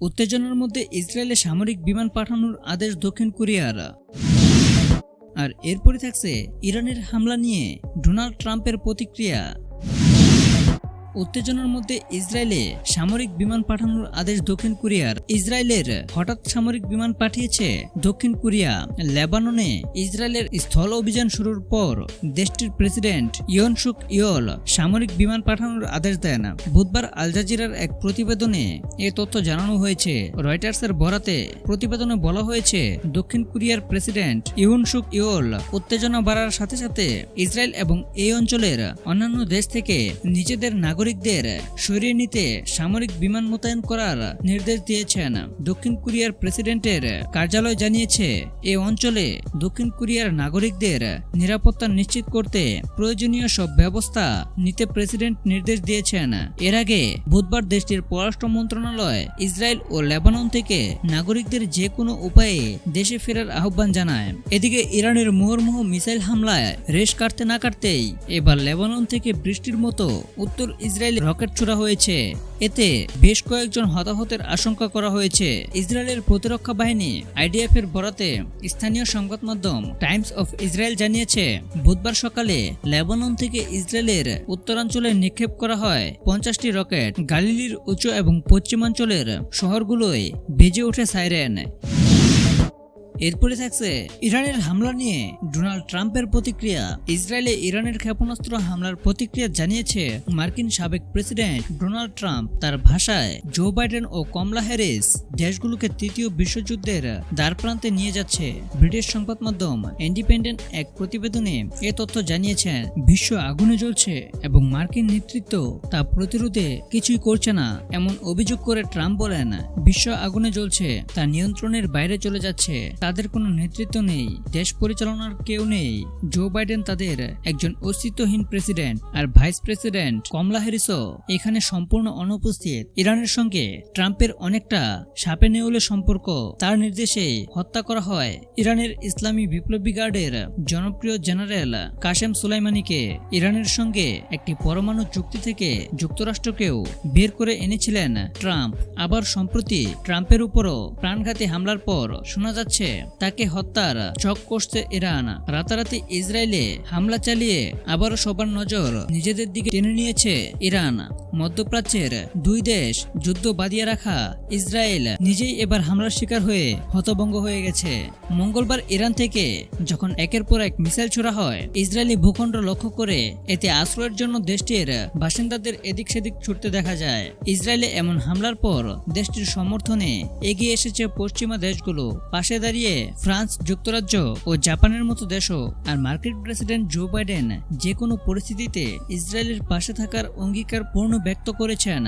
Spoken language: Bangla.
উত্তেজনার মধ্যে ইসরায়েলে সামরিক বিমান পাঠানোর আদেশ দক্ষিণ কোরিয়ার। আর এরপরে থাকছে ইরানের হামলা নিয়ে ডোনাল্ড ট্রাম্পের প্রতিক্রিয়া। উত্তেজনার মধ্যে ইসরায়েলে সামরিক বিমান পাঠানোর আদেশ দক্ষিণ কোরিয়ার। ইসরায়েলের হঠাৎ সামরিক বিমান পাঠিয়েছে দক্ষিণ কোরিয়া। লেবাননে ইসরায়েলের স্থল অভিযান শুরুর পর দেশটির প্রেসিডেন্ট ইয়ন সুক ইয়ল সামরিক বিমান পাঠানোর আদেশ দেন। বুধবার আল জাজিরার এক প্রতিবেদনে এ তথ্য জানানো হয়েছে। রয়টার্সের বরাতে প্রতিবেদনে বলা হয়েছে, দক্ষিণ কোরিয়ার প্রেসিডেন্ট ইউন সুক ইয়ল উত্তেজনা বাড়ার সাথে সাথে ইসরায়েল এবং এই অঞ্চলের অন্যান্য দেশ থেকে নিজেদের নাগরিকদের সরিয়ে নিতে সামরিক বিমান মোতায়েন করার নির্দেশ দিয়েছেন। দক্ষিণ কোরিয়ার প্রেসিডেন্টের কার্যালয় জানিয়েছে, এ অঞ্চলে দক্ষিণ কোরিয়ার নাগরিকদের নিরাপত্তা নিশ্চিত করতে প্রয়োজনীয় সব ব্যবস্থা নিতে প্রেসিডেন্ট নির্দেশ দিয়েছেন। এর আগে বুধবার দেশটির পররাষ্ট্র মন্ত্রণালয় ইসরায়েল ও লেবানন থেকে নাগরিকদের যে কোনো উপায়ে দেশে ফেরার আহ্বান জানায়। এদিকে ইরানের মুহুর্মুহ মিসাইল হামলায় রেশ কাটতে না কাটতেই এবার লেবানন থেকে বৃষ্টির মতো উত্তর ইসরায়েলে রকেট ছোড়া হয়েছে। এতে বেশ কয়েকজন হতাহতের আশঙ্কা করা হয়েছে। ইসরায়েলের প্রতিরক্ষা বাহিনী আইডিএফ এর বরাতে স্থানীয় সংবাদ মাধ্যম টাইমস অফ ইসরায়েল জানিয়েছে, বুধবার সকালে লেবানন থেকে ইসরায়েলের উত্তরাঞ্চলে নিক্ষেপ করা হয় পঞ্চাশটি রকেট। গালিলির উঁচু এবং পশ্চিমাঞ্চলের শহরগুলোয় বেজে ওঠে সাইরেন। এরপরে থাকছে ইরানের হামলা নিয়ে ডোনাল্ড ট্রাম্পের প্রতিক্রিয়া। ইসরায়েলে ইরানের ক্ষেপণাস্ত্র হামলার প্রতিক্রিয়া জানিয়েছে মার্কিন সাবেক প্রেসিডেন্ট ডোনাল্ড ট্রাম্প। তার ভাষায়, জো বাইডেন ও কমলা হ্যারিস দেশগুলোকে তৃতীয় বিশ্বযুদ্ধের দ্বারপ্রান্তে নিয়ে যাচ্ছে। ব্রিটিশ সংবাদ মাধ্যম ইন্ডিপেন্ডেন্ট এক প্রতিবেদনে এ তথ্য জানিয়েছেন, বিশ্ব আগুনে জ্বলছে এবং মার্কিন নেতৃত্ব তা প্রতিরোধে কিছুই করছে না। এমন অভিযোগ করে ট্রাম্প বলেন, বিশ্ব আগুনে জ্বলছে, তা নিয়ন্ত্রণের বাইরে চলে যাচ্ছে। তাদের কোনো নেতৃত্ব নেই, দেশ পরিচালনার কেউ নেই। জো বাইডেন তাদের একজন অস্তিত্বহীন প্রেসিডেন্ট আর ভাইস প্রেসিডেন্ট কমলা হ্যারিসও এখানে সম্পূর্ণ অনুপস্থিত। ইরানের সঙ্গে ট্রাম্পের অনেকটা সাপে নেউলে সম্পর্ক, তার নির্দেশে হত্যা করা হয়। ইরানের ইসলামী বিপ্লবী গার্ডের জনপ্রিয় জেনারেল কাশেম সুলাইমানিকে ইরানের সঙ্গে একটি পরমাণু চুক্তি থেকে যুক্তরাষ্ট্রকেও বের করে এনেছিলেন ট্রাম্প। আবার সম্প্রতি ট্রাম্পের উপরও প্রাণঘাতী হামলার পর শোনা যাচ্ছে তাকে হত্যার, চক করছে ইরান। রাতারাতি ইসরায়েলে হামলা চালিয়ে আবারও সবার নজর নিজেদের দিকে টেনে নিয়েছে ইরান। মধ্যপ্রাচ্যের দুই দেশ যুদ্ধ বাদিয়ে রাখা ইসরায়েল নিজেই এবার হামলার শিকার হয়ে হতভঙ্গ হয়ে গেছে। মঙ্গলবার ইরান থেকে যখন একের পর এক মিসাইল ছোড়া হয়, ইসরায়েলি ভূখণ্ড লক্ষ্য করে এতে আশ্রয়ের জন্য দেশটির বাসিন্দাদের এদিক সেদিক ছুটতে দেখা যায়। ইসরায়েলে এমন হামলার পর দেশটির সমর্থনে এগিয়ে এসেছে পশ্চিমা দেশগুলো। পাশে দাঁড়িয়ে ফ্রান্স যুক্তরাজ্য ও জাপানের মতো দেশও আর মার্কিন প্রেসিডেন্ট জো বাইডেন যে কোনো পরিস্থিতিতে ইসরায়েলের পাশে থাকার অঙ্গীকার পূর্ণ ব্যক্ত করেছেন।